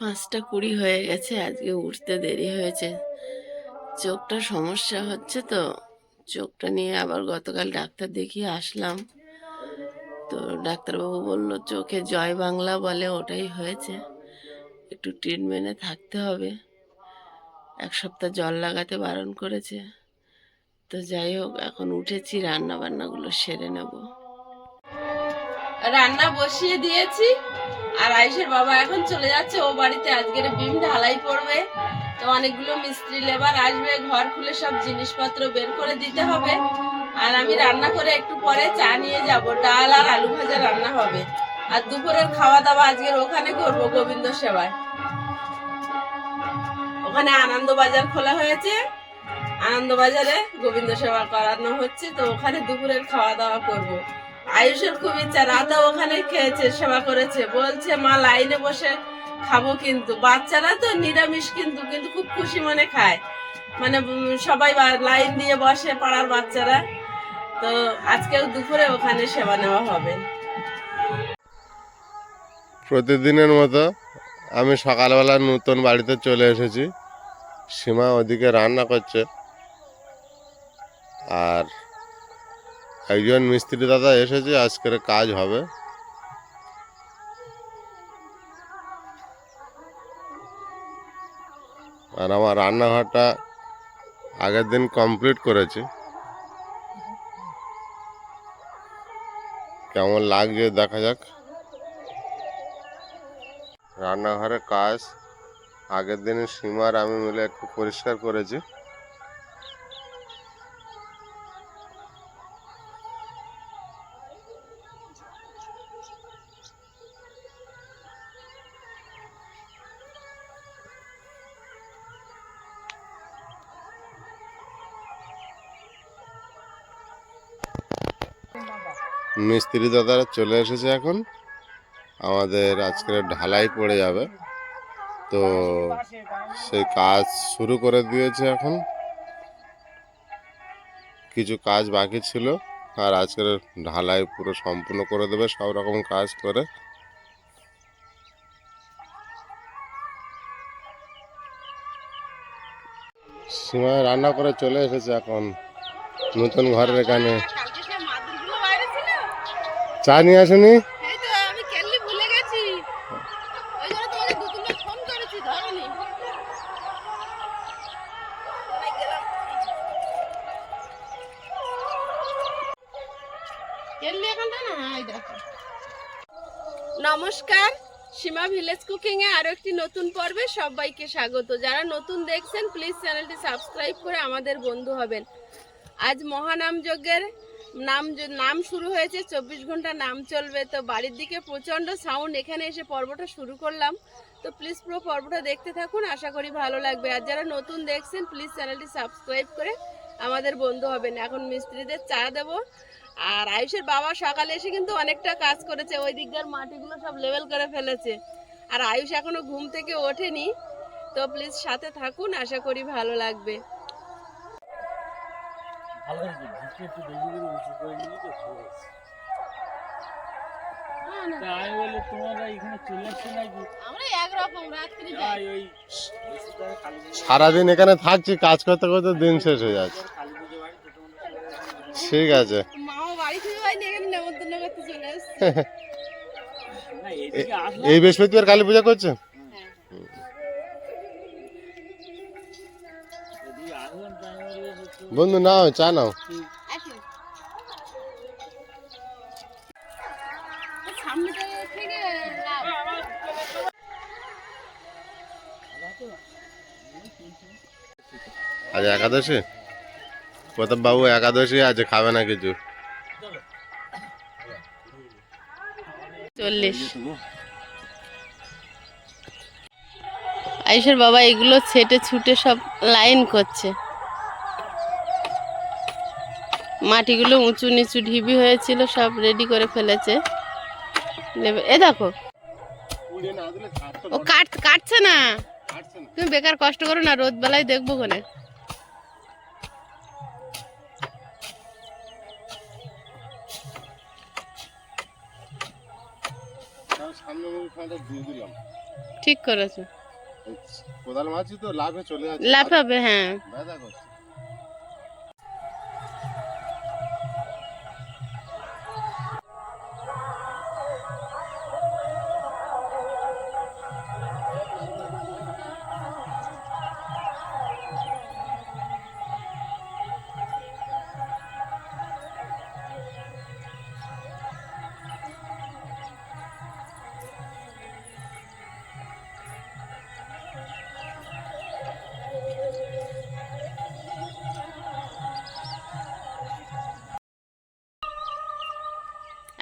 পাঁচটা কুড়ি হয়ে গেছে, আজকে উঠতে দেরি হয়েছে। চোখটা সমস্যা হচ্ছে তো, চোখটা নিয়ে আবার গতকাল ডাক্তার দেখিয়ে আসলাম। তো ডাক্তারবাবু বলল, চোখে জয় বাংলা বলে ওটাই হয়েছে, একটু ট্রিটমেন্টে থাকতে হবে। এক সপ্তাহ জল লাগাতে বারণ করেছে। তো যাই হোক, এখন উঠেছি রান্না বান্নাগুলো সেরে নেব। রান্না বসিয়ে দিয়েছি। আর আয়ুষের বাবা এখন চলে যাচ্ছে, ও বাড়িতে আজকের বিম ঢালাই পড়বে তো অনেকগুলো মিস্ত্রি, লেবার আসবে, ঘর খুলে সব জিনিসপত্র বের করে দিতে হবে। আর আমি রান্না করে একটু পরে চা নিয়ে যাব, ডাল আর আলু ভাজা রান্না হবে। আর দুপুরের খাওয়া দাওয়া আজকের ওখানে করব গোবিন্দ সেবায়। ওখানে আনন্দ বাজার খোলা হয়েছে। আনন্দ বাজারে গোবিন্দ সেবা করানো হচ্ছে, তো ওখানে দুপুরের খাওয়া দাওয়া করব। আয়ুষের খুব ইচ্ছা রাতে ওখানে খেয়েছে, সেবা করেছে। বলছে, মা, লাইনে বসে খাব কিন্তু। বাচ্চারা তো নিরামিষ কিন্তু কিন্তু খুব খুশি মনে খায়। মানে সবাই লাইন দিয়ে বসে পাড়ার বাচ্চারা। তো আজকেও দুপুরে ওখানে সেবা নেওয়া হবে। প্রতিদিনের মতো আমি সকালবেলা নতুন বাড়িতে চলে এসেছি। সীমা ওদিকে রান্না করছে। আর একজন মিস্ত্রি দাদা এসেছে, আজকের কাজ হবে। আর আমার রান্নাঘরটা আগের দিন কমপ্লিট করেছি। কেমন লাগছে দেখা যাক। রান্নাঘরের কাজ আগের দিনে সীমার আমি মিলে একটু পরিষ্কার করেছি। মিস্ত্রি দাদারা চলে এসেছে এখন। আমাদের আজকের ঢালাই পড়ে যাবে। তো সেই কাজ শুরু করে দিয়েছে এখন। কিছু কাজ বাকি ছিল, আর আজকের ঢালাই পুরো সম্পূর্ণ করে দেবে সব রকম কাজ করে। সীমা রান্না করে চলে এসেছে এখন। নতুন ঘরের এখানে। চা নিয়ে নমস্কার, সীমা ভিলেজ কুকিং এ আরও একটি নতুন পর্বে সবাইকে স্বাগত। যারা নতুন দেখছেন প্লিজ চ্যানেলটি সাবস্ক্রাইব করে আমাদের বন্ধু হবেন। আজ মহানাম যজ্ঞের নাম নাম শুরু হয়েছে, চব্বিশ ঘণ্টা নাম চলবে। তো বাড়ির দিকে প্রচণ্ড সাউন্ড এখানে এসে পর্বটা শুরু করলাম। তো প্লিজ পুরো পর্বটা দেখতে থাকুন, আশা করি ভালো লাগবে। আর যারা নতুন দেখছেন প্লিজ চ্যানেলটি সাবস্ক্রাইব করে আমাদের বন্ধু হবেন। এখন মিস্ত্রিদের চা দেবো। আর আয়ুষের বাবা সকালে এসে কিন্তু অনেকটা কাজ করেছে। ওই দিককার মাটিগুলো সব লেভেল করে ফেলেছে। আর আয়ুষ এখনও ঘুম থেকে ওঠেনি। তো প্লিজ সাথে থাকুন, আশা করি ভালো লাগবে। আমি বলি তোমরা এখানে চলে আসছে নাকি? আমরা একরকম রাত্রি তাই ওই বেশি করে কালী পুজো সারাদিন এখানে থাকছি কাজ করতে করতে দিন শেষ হয়ে যাচ্ছে। ঠিক আছে। এই বৃহস্পতিবার কালী পূজা করছে? বন্ধু নাও চা নাও। আজ একাদশী? প্রতাপ বাবু একাদশী আছে খাবে না কিছু চল্লিশ। আয়ুষের বাবা এগুলো ছেটে ছুটে সব লাইন করছে। মাটিগুলো উঁচু নিচু ঢিবি হয়েছিল সব রেডি করে ফেলেছে। এ দেখো। ও কাট কাটছে না। তুমি বেকার কষ্ট করো না রোদ বেলায় দেখব কোনে ঠিক করেছ। কোদাল মাছি তো লাভে চলে যাচ্ছে। লাফাবে হ্যাঁ।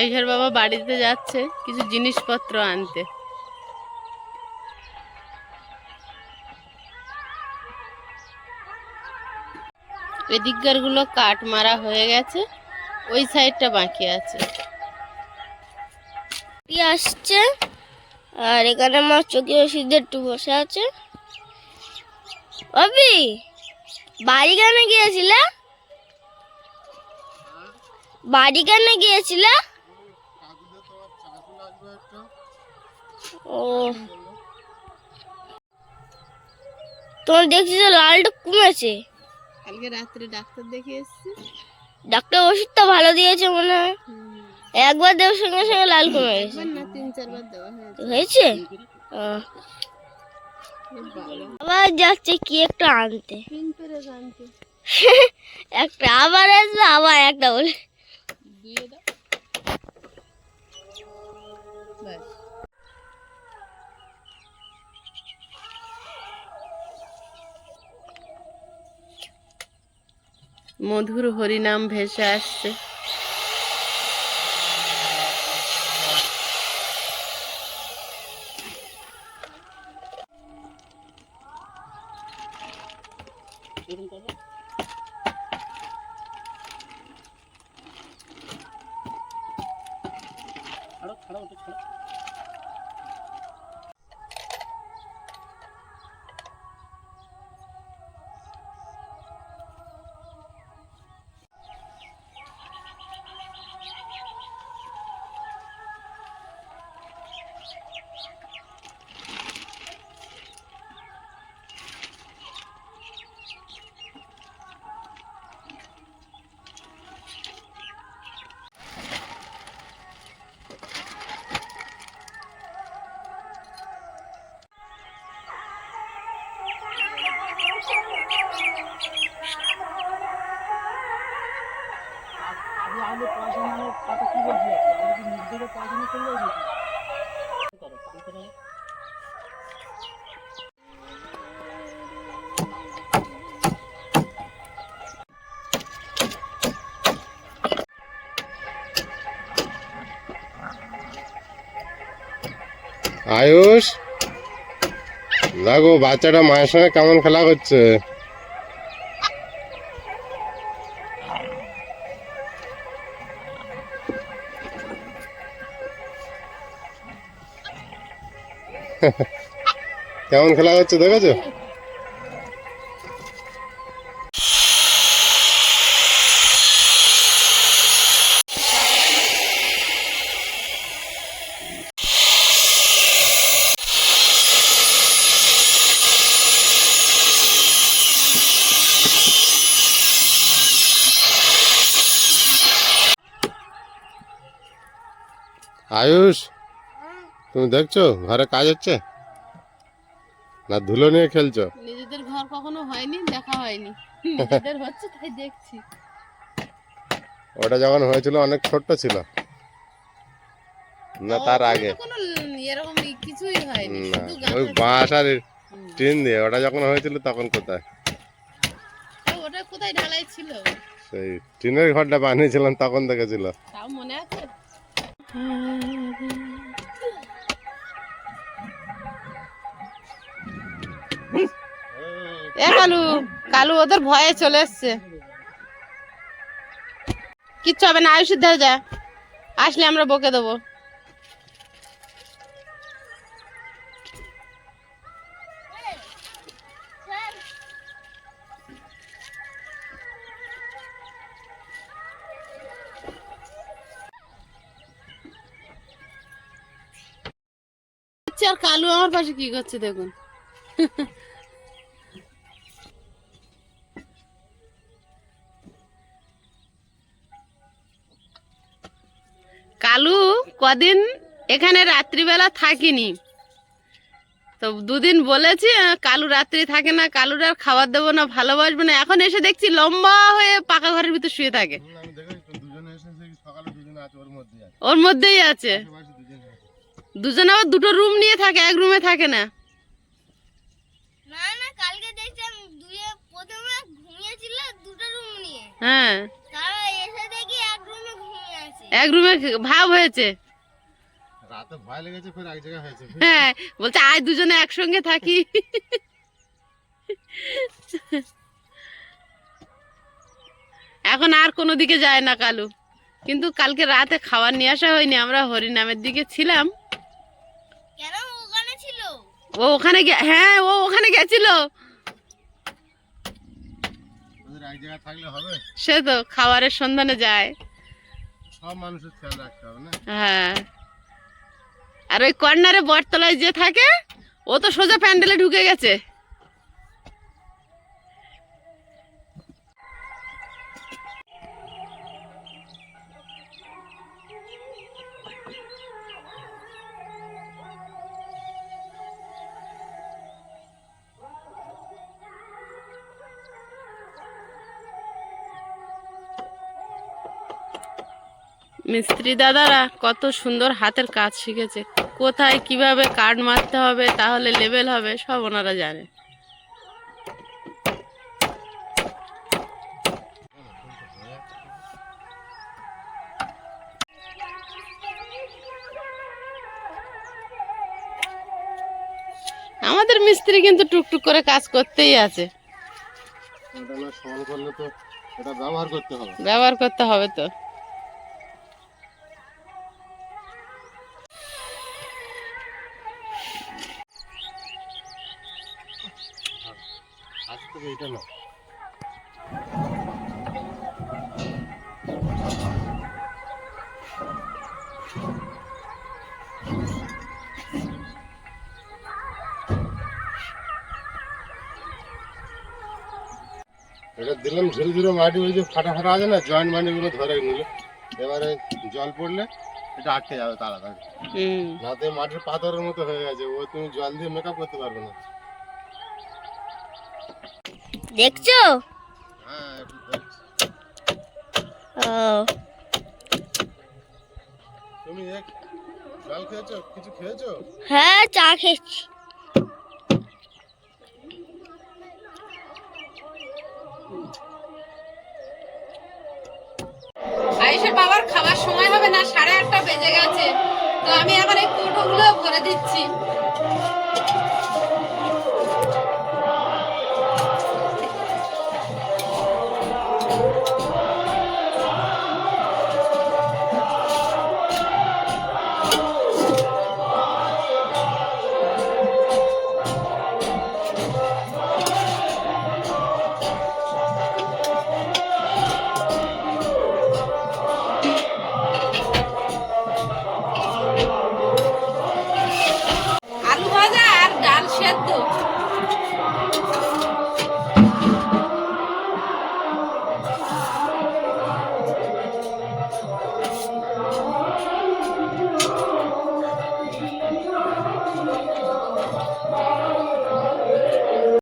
আইসার বাবা বাড়িতে যাচ্ছে কিছু জিনিসপত্র আনতে। এদিককারগুলো কাট মারা হয়ে গেছে, ওই সাইডটা বাকি আছে। আসছে, আর এখানে আমার চোখে ওষুধ একটু বসে আছে। অবি বাড়ি কেন গিয়েছিলে? বাড়ি কেন গিয়েছিল কাকুদের তোমার চাকু লাগবে একটা ও। তোমার দেখছি যে লালটা কমেছে। কালকে রাত্রে ডাক্তার দেখে এসছি। ডাক্তার ওষুধটা ভালো দিয়েছে মনে হয়। একবার দেওয়ার সঙ্গে সঙ্গে লাল কমে গেছে না তিন চারবার দেওয়া হয়েছে। আবার যাচ্ছে কি একটা আনতে। একটা আবার আসবে আবার একটা বলে। দুয়ে দাও। মধুর হরিনাম ভেসে আসছে। পড়াশোনার কথা বলছি? কি আয়ুষ? দেখো বাচ্চাটা মায়ের সঙ্গে কেমন খেলা করছে? কেমন খেলা করছে দেখেছ আয়ুষ তুমি দেখছ? ঘরে কাজ হচ্ছে? না ধুলো নিয়ে খেলছো? নিজেদের ঘর কখনো হয়নি দেখা হয়নি। নিজেদের হচ্ছে তাই দেখছি। ওটা যখন হয়েছিল অনেক ছোট্ট ছিল। না তার আগে। কোনো এরকম কিছুই হয়নি ওই বাঁশ আর। টিন দিয়ে। ওটা যখন হয়েছিল তখন কোথায়? ওটা কোথায় ঢালাই ছিল? সেই টিনের ঘরটা বানিয়েছিলাম তখন দেখেছিল। তাও মনে আছে? এ কালু কালু, ওদের ভয়ে চলে এসছে। কিচ্ছু হবে না, আয়ুষের ধারে যা। আসলে আমরা বকে দেবো। আর কালু আমার পাশে কি করছে দেখুন? কদিন এখানে রাত্রিবেলা থাকিনি। তো দুদিন বলেছি কালু রাত্রি থাকে না কালুর আর খাবার দেবো না ভালোবাসবো না। এখন এসে দেখছি লম্বা হয়ে পাকা ঘরের ভিতর শুয়ে থাকে। আমি দেখেছি তো দুজনে এসেছে সকালে দুজনে আছে ওর মধ্যে আছে। ওর মধ্যেই আছে। দুজনে আবার দুটো রুম নিয়ে থাকে এক রুমে থাকে না। না না কালকে দেখছিলাম দুয়ে প্রথমে ঘুমিয়েছিল দুটো রুম নিয়ে। হ্যাঁ। তারা এসে দেখি এক রুমে ঘুমিয়ে আছে। এক রুমে ভাব হয়েছে। ভয় লেগেছে ফের এক জায়গায় হয়েছে। হ্যাঁ বলছে আজ দুজনে একসঙ্গে থাকি। এখন আর কোনো দিকে যায় না কালু। কিন্তু কালকে রাতে খাবার নিয়ে আসা হয়নি আমরা হরিনামের দিকে ছিলাম। কেন? ওখানে ছিল? ও ওখানে গে- হ্যাঁ ও ওখানে গেছিল। সে তো খাবারের সন্ধানে যায়। সব মানুষের খেয়াল রাখতে হবে না? হ্যাঁ। আর ওই কর্নারে বটতলায় যে থাকে, ও তো সোজা প্যান্ডেলে ঢুকে গেছে। মিস্ত্রি দাদারা কত সুন্দর হাতের কাজ শিখেছে। কোথায় কীভাবে কাঠ মারতে হবে তাহলে লেভেল হবে সব ওনারা জানে। আমাদের মিস্ত্রি কিন্তু টুকটুক করে কাজ করতেই আছে। ব্যবহার করতে হবে তো। এটা না এটা দিলাম ঝুড়ি ঝুড়ি মাটি ওই যে ফাটা ফাটা আছে না জয়েন্ট মাটিগুলো ধরে নিল। এবারে জল পড়লে এটা আটকে যাবে তাড়াতাড়ি। হুম। নাতে মাটির পাথরের মতো হয়ে গেছে ও তুমি জল দিয়ে মেকআপ করতে পারবে না। দেখছ? হ্যাঁ। ও। তুমি এক জল খেয়েছো? কিছু খেয়েছো? হ্যাঁ চা খেয়েছি। আয়েশা বাবার খাবার সময় হবে না সাড়ে আটটা বেজে গেছে। তো আমি এখন এই কৌটোগুলো ভরে দিচ্ছি।